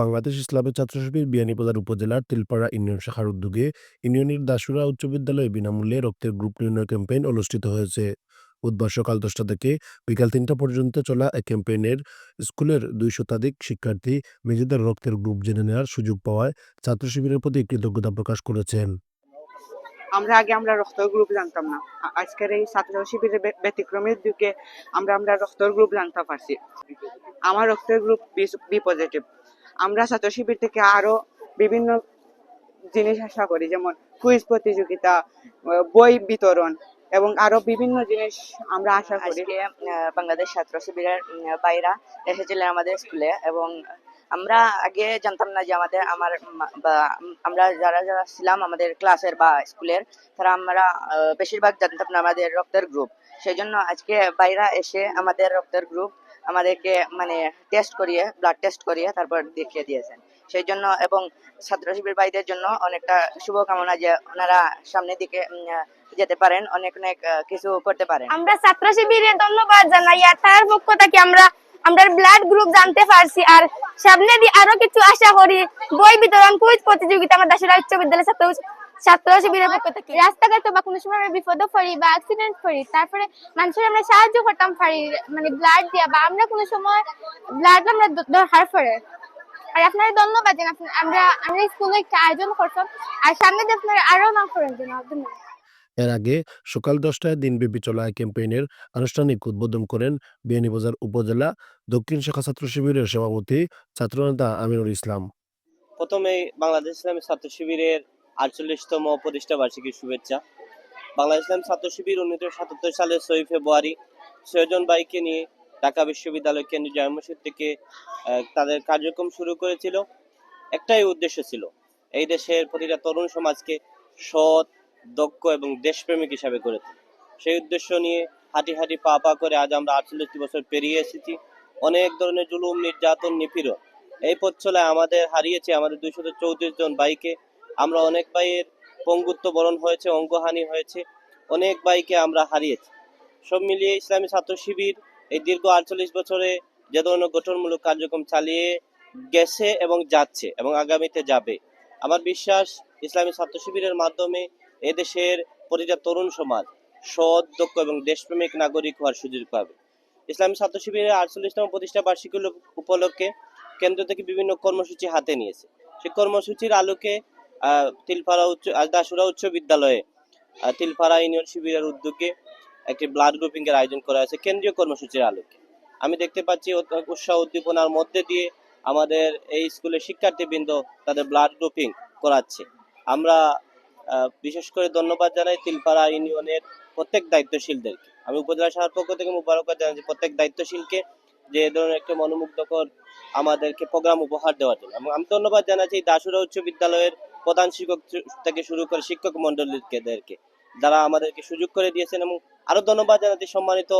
বাংলাদেশ ইসলামী ছাত্র শিবির বিয়ানীবাজার উপজেলার তিলপাড়া ইউনিয়ন শাখার উদ্যোগে ইউনিয়নের দাসুরা উচ্চ বিদ্যালয়ে বিনামূল্যে রক্তের গ্রুপ নির্ণয় ক্যাম্পেইন অনুষ্ঠিত হয়েছে। বুধবার সকাল দশটা থেকে বিকাল তিনটা পর্যন্ত চলা এই ক্যাম্পেইনের স্কুলের দুই শতাধিক শিক্ষার্থী নিজেদের রক্তের গ্রুপ জেনে নেওয়ার সুযোগ পাওয়ায় ছাত্র শিবিরের প্রতি কৃতজ্ঞতা প্রকাশ করেছেন। আমরা আগে আমরা রক্ত গ্রুপ জানতাম না। আজকের এই ছাত্র শিবিরের ব্যতিক্রমের দিকে আমরা আমরা রক্তের গ্রুপ জানতে পারছি। আমার রক্তের গ্রুপ বি পজিটিভ আমরা ছাত্র শিবির থেকে আরও বিভিন্ন জিনিস আশা করি, যেমন কুইজ প্রতিযোগিতা বই বিতরণ এবং আরও বিভিন্ন জিনিস আমরা আশা করি। বাংলাদেশ ছাত্র শিবিরের বাইরা এসেছিলেন আমাদের স্কুলে এবং আমরা আগে জানতাম না যে আমাদের, আমার আমরা যারা যারা ছিলাম আমাদের ক্লাসের বা স্কুলের তারা আমরা বেশিরভাগ জানতাম না আমাদের রক্তের গ্রুপ সেই জন্য আজকে বাইরা এসে আমাদের রক্তের গ্রুপ আমাদেরকে মানে টেস্ট করিয়ে ব্লাড টেস্ট করিয়ে তারপর দেখিয়ে দিয়েছেন। সেই জন্য এবং ছাত্র শিবির ভাইদের জন্য অনেকটা শুভকামনা যে ওনারা সামনের দিকে যেতে পারেন, অনেক অনেক কিছু করতে পারেন। আমরা ছাত্র শিবিরে ধন্যবাদ জানাই আর তার পক্ষ থেকে আমরা আমরা ব্লাড গ্রুপ জানতে পারছি আর সামনে দিয়ে আরও কিছু আশা করি বই বিতরণ কুইজ প্রতিযোগিতা আমরা দাসুরা উচ্চ বিদ্যালয় ছাত্র ছাত্র শিবিরের পক্ষ থেকে রাস্তাঘাটে বা কোনো সময় আমরা বিপদে পড়ি বা অ্যাক্সিডেন্ট করি তারপরে মানুষের আমরা সাহায্য করতাম পারি মানে ব্লাড দিয়া বা আমরা কোনো সময় ব্লাড আমরা দরকার পড়ে আর আপনার ধন্যবাদ জানাই আমরা আমরা স্কুলে একটা আয়োজন করতাম। আর সামনে দিয়ে আপনারা আরও নাম করেন জন্য ধন্যবাদ। এর আগে সকাল দশটায় দিনব্যাপী চলা ক্যাম্পেইনের আনুষ্ঠানিক উদ্বোধন করেন বিয়ানীবাজার উপজেলা দক্ষিণ শাখা ছাত্র শিবিরের সভাপতি ছাত্রনেতা আমিনুল ইসলাম। প্রথমে বাংলাদেশ ইসলামী ছাত্র শিবিরের আটচল্লিশতম প্রতিষ্ঠা বার্ষিকীর শুভেচ্ছা। বাংলাদেশ ইসলাম ছাত্র শিবির উনিশশো সাতাত্তর সালের ছয় ফেব্রুয়ারি ছয়জন বাইকে নিয়ে ঢাকা বিশ্ববিদ্যালয় কেন্দ্রীয় জামা মসজিদ থেকে তাদের কার্যক্রম শুরু করেছিল। একটাই উদ্দেশ্য ছিল, এই দেশের প্রতিটা তরুণ সমাজকে সৎ, দক্ষ এবং দেশপ্রেমিক হিসাবে তোলা। সেই উদ্দেশ্য নিয়ে হাঁটি হাঁটি পা পা করে আজ আমরা আটচল্লিশটি বছর পেরিয়ে এসেছি। অনেক ধরনের জুলুম, নির্যাতন, নিপীড়ন, এই পথ চলায় আমাদের হারিয়েছে আমাদের দুইশত চৌত্রিশ জন বাইকে আমরা অনেক বাইয়ের পঙ্গুত্ব বরণ হয়েছে, অঙ্গহানি হয়েছে, অনেক বাইকে আমরা হারিয়েছি। সব মিলিয়ে ইসলামী ছাত্র শিবির এই দীর্ঘ আটচল্লিশ বছরে যে ধরনের গঠনমূলক কার্যক্রম চালিয়ে গেছে এবং যাচ্ছে এবং আগামীতে যাবে। আমার বিশ্বাস, ইসলামী ছাত্র শিবিরের মাধ্যমে এদেশের প্রতিটা তরুণ সমাজ সৎ, দক্ষ এবং দেশপ্রেমিক নাগরিক হওয়ার সুযোগ পাবে। ইসলামী ছাত্র শিবিরের আটচল্লিশতম প্রতিষ্ঠা বার্ষিকী উপলক্ষে কেন্দ্র থেকে বিভিন্ন কর্মসূচি হাতে নিয়েছে। সেই কর্মসূচির আলোকে আহ, তিলপাড়া উচ্চ দাসুরা উচ্চ বিদ্যালয়ে আহ, তিলপাড়া ইউনিয়ন শিবিরের উদ্যোগে একটি ব্লাড গ্রুপিং এর আয়োজন করা হয়েছে কেন্দ্রীয় কর্মসূচির আলোকে। আমি দেখতে পাচ্ছি উৎসাহ উদ্দীপনার মধ্যে দিয়ে আমাদের এই স্কুলের শিক্ষার্থীবৃন্দ তাদের ব্লাড গ্রুপিং করাচ্ছে। আমরা বিশেষ করে ধন্যবাদ জানাই তিলপাড়া ইউনিয়নের প্রত্যেক দায়িত্বশীলদেরকে। আমি উপজেলা শাখার পক্ষ থেকে মুবারকবাদ জানাচ্ছি প্রত্যেক দায়িত্বশীলকে যে ধরনের একটা মনোমুগ্ধকর আমাদেরকে প্রোগ্রাম উপহার দেওয়ার জন্য। আমি ধন্যবাদ জানাচ্ছি দাসুরা উচ্চ বিদ্যালয়ের প্রধান শিক্ষক থেকে শুরু করে শিক্ষক মন্ডলীদেরকে যারা আমাদেরকে সুযোগ করে দিয়েছেন এবং আরও ধন্যবাদ জানাচ্ছি সম্মানিত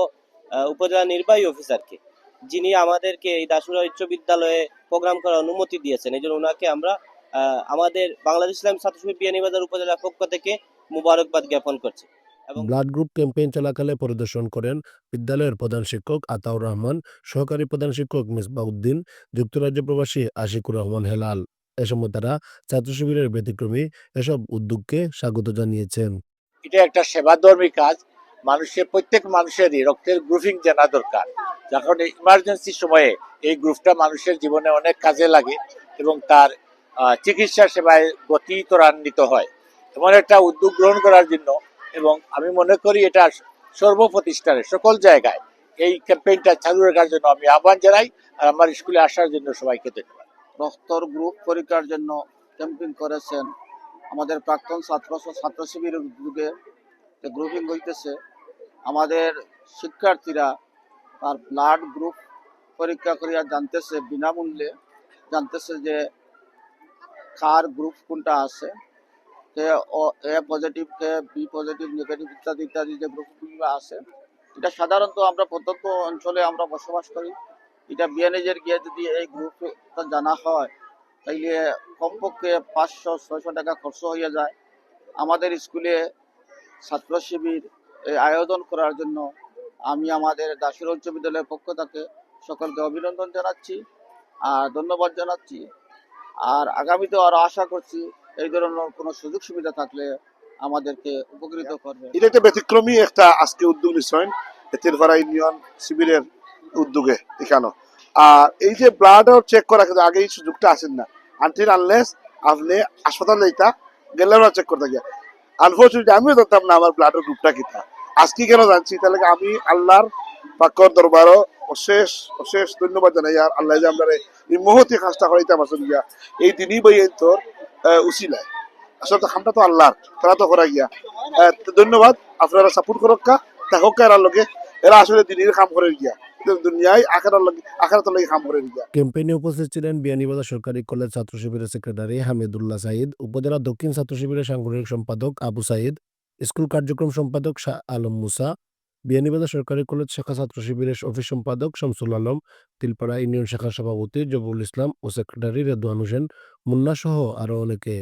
উপজেলা নির্বাহী অফিসারকে, যিনি আমাদেরকে এই দাসুরা উচ্চ বিদ্যালয়ে প্রোগ্রাম করার অনুমতি দিয়েছেন। এই জন্য ওনাকে আমরা আমাদের বাংলাদেশ ইসলাম ছাত্র শিবির বিয়ানীবাজার উপজেলা পক্ষ থেকে মুবারকবাদ জ্ঞাপন করছি। ব্লাড গ্রুপ ক্যাম্পেইন চলাকালে পরিদর্শন করেন বিদ্যালয়ের প্রধান শিক্ষক আতাউর রহমান, সহকারী প্রধান শিক্ষক মিসবাউদ্দিন, যুক্তরাজ্য প্রবাসী আশিকুর রহমান হেলাল। এ সময় তারা ছাত্র শিবিরের ব্যতিক্রমী এসব উদ্যোগকে স্বাগত জানিয়েছেন। এটা একটা সেবাধর্মী কাজ। মানুষের, প্রত্যেক মানুষেরই রক্তের গ্রুপিং জানা দরকার। যখন ইমার্জেন্সি সময়ে এই গ্রুপটা মানুষের জীবনে অনেক কাজে লাগে এবং তার চিকিৎসা সেবায় গতি ত্বরান্বিত হয়। এমন একটা উদ্যোগ গ্রহণ করার জন্য এবং আমি মনে করি এটা সর্বপ্রতিষ্ঠানে সকল জায়গায় এই ক্যাম্পেইনটা চালু রাখার জন্য আমি আহ্বান জানাই আর আমার স্কুলে আসার জন্য সবাইকে ধন্যবাদ। রক্তর গ্রুপ পরীক্ষার জন্য ক্যাম্পিং করেছেন আমাদের প্রাক্তন ছাত্র ছাত্র শিবিরের উদ্যোগে যে গ্রুপিং হইতেছে, আমাদের শিক্ষার্থীরা তার ব্লাড গ্রুপ পরীক্ষা করিয়া জানতেছে, বিনামূল্যে জানতেছে যে কার গ্রুপ কোনটা আছে। কে এ পজিটিভ কে বি পজিটিভ নেগেটিভ ইত্যাদি ইত্যাদি যে গ্রুপগুলো আছে, এটা সাধারণত আমরা প্রত্যন্ত অঞ্চলে আমরা বসবাস করি। এটা বিয়ানীজের গিয়ে যদি এই গ্রুপটা জানা হয়, তাইলে কমপক্ষে পাঁচশো, ছয়শো টাকা খরচ হয়ে যায়। আমাদের স্কুলে ছাত্র শিবির আয়োজন করার জন্য আমি আমাদের দাসুর উচ্চ বিদ্যালয়ের পক্ষ থেকে সকলকে অভিনন্দন জানাচ্ছি আর ধন্যবাদ জানাচ্ছি। আর আগামীতে আরও আশা করছি এই ধরনের কোনো সুযোগ সুবিধা থাকলে আমাদেরকে উপকৃত করবে। এটা একটা ব্যতিক্রমী একটা আজকে উদ্যোগ নিশ্চয় তেলপাড়া ইউনিয়ন শিবিরের উদ্যোগে এখানে আর এই যে ব্লাড চেক করা কিন্তু আগে এই সুযোগটা আসেন না। আনটিল আনলেস আপনি হাসপাতালে এটা গেলে না চেক করতে গিয়া। আনফর্চুনেটলি আমিও জানতাম না আমার ব্লাডের গ্রুপটা কিতা আজকে কেন জানছি? তাহলে আমি আল্লাহর পাকর দরবারও অশেষ অশেষ ধন্যবাদ জানাই। আর আল্লাহ যে আমরা এই মুহূর্তে কাজটা করাইতে আমার গিয়া এই দিনই বই তোর উচিলায় আসলে খামটা তো আল্লাহর, তারা তো করা গিয়া। ধন্যবাদ। আপনারা সাপোর্ট করক কা থাকক কা এরার লগে। এরা আসলে দিনের কাম করে গিয়া। ক্যাম্পেইনে উপস্থিত ছিলেন বিয়ানীবাজার সরকারি কলেজ ছাত্র শিবিরের সেক্রেটারি হামিদুল্লাহ সাইদ উপজেলা দক্ষিণ ছাত্র শিবিরের সাংগঠনিক সম্পাদক আবু সাইদ স্কুল কার্যক্রম সম্পাদক শাহ আলম মুসা বিয়ানীবাজার সরকারি কলেজ শাখা ছাত্র শিবিরের অফিস সম্পাদক শামসুল আলম, তিলপাড়া ইউনিয়ন শাখার সভাপতি জবুল ইসলাম ও সেক্রেটারি রেদওয়ান হোসেন মুন্না সহ আরও অনেকে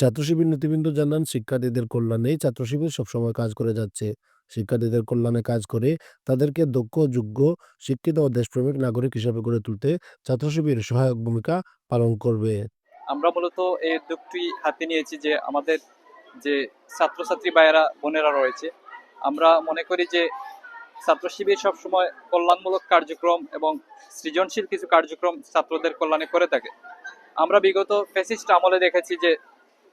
ছাত্র শিবির নেতৃবৃন্দ জানান, শিক্ষার্থীদের কল্যাণেই ছাত্র শিবির সবসময় কাজ করে যাচ্ছে। শিক্ষার্থীদের কল্যাণে কাজ করে তাদেরকে দক্ষ, যোগ্য, শিক্ষিত ও দেশপ্রেমিক নাগরিক হিসাবে গড়ে তুলতে ছাত্র শিবির সহায়ক ভূমিকা পালন করবে। আমরা মূলত এই উদ্যোগটি হাতে নিয়েছি যে আমাদের যে ছাত্রছাত্রী ভাইয়েরা, বোনেরা রয়েছে, আমরা মনে করি যে ছাত্র শিবির সবসময় কল্যাণমূলক কার্যক্রম এবং সৃজনশীল কিছু কার্যক্রম ছাত্রদের কল্যাণে করে থাকে। আমরা বিগত ফেসিস্ট আমলে দেখেছি যে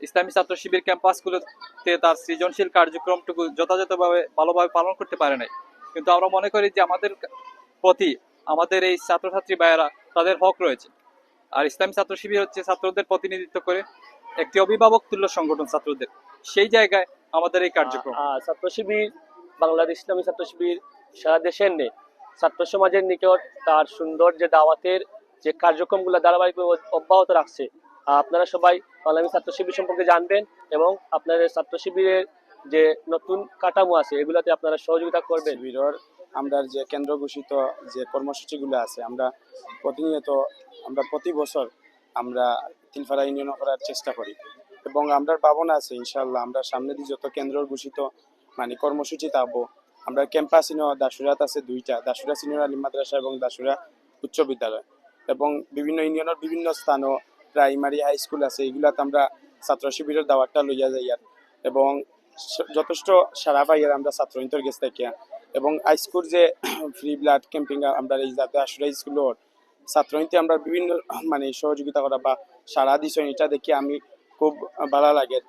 ইসলামী ছাত্র শিবির ক্যাম্পাসগুলোতে তার সৃজনশীল কার্যক্রমটুকু যথাযথভাবে ভালোভাবে পালন করতে পারে নাই। কিন্তু আমরা মনে করি যে আমাদের প্রতি আমাদের এই ছাত্রছাত্রী ভাইয়েরা তাদের হক রয়েছে। আর ইসলামী ছাত্র শিবির হচ্ছে ছাত্রদের প্রতিনিধিত্ব করে একটি অভিভাবক তুল্য সংগঠন ছাত্রদের। সেই জায়গায় আমাদের এই কার্যক্রম। ছাত্র শিবির, বাংলাদেশ ইসলামী ছাত্র শিবির সারা দেশের নেই ছাত্র সমাজের নিকট তার সুন্দর যে দাওয়াতের যে কার্যক্রমগুলো ধারাবাহিকভাবে অব্যাহত রাখছে আপনারা সবাই বাংলাদেশ ছাত্র শিবির সম্পর্কে জানবেন এবং আপনাদের ছাত্র শিবিরের যে নতুন কাঠামো আছে, এগুলাতে আপনারা সহযোগিতা করবেন। শিবিরের আমরা যে কেন্দ্র ঘোষিত যে কর্মসূচিগুলো আছে, আমরা প্রতিনিয়ত, আমরা প্রতি বছর আমরা তিলফাড়া ইউনিয়ন করার চেষ্টা করি। এবং আমরা ভাবনা আছে ইনশাল্লাহ আমরা সামনে দিয়ে যত কেন্দ্র ঘোষিত মানে কর্মসূচি থাকব, আমরা ক্যাম্পাস ইনো দাসুরাত আছে দুইটা দাসুরা সিনিয়র আলিম মাদ্রাসা এবং দাসুরা উচ্চ বিদ্যালয়। এবং বিভিন্ন ইউনিয়নের বিভিন্ন স্থানও প্রাইমারি হাই স্কুল আছে, এগুলাতে আমরা ছাত্র শিবিরের দাওয়াতটা লইয়া যাই আর। এবং যথেষ্ট সারা পাই আর আমরা ছাত্র ইন্তর গেছে থেকে। এবং হাইস্কুল যে ফ্রি ব্লাড ক্যাম্পিং আমরা এই যাতে আসলে স্কুলের ছাত্রনীতি আমরা বিভিন্ন মানে সহযোগিতা করা বা সারা দিছ এটা দেখি আমি খুব ভালো লাগে।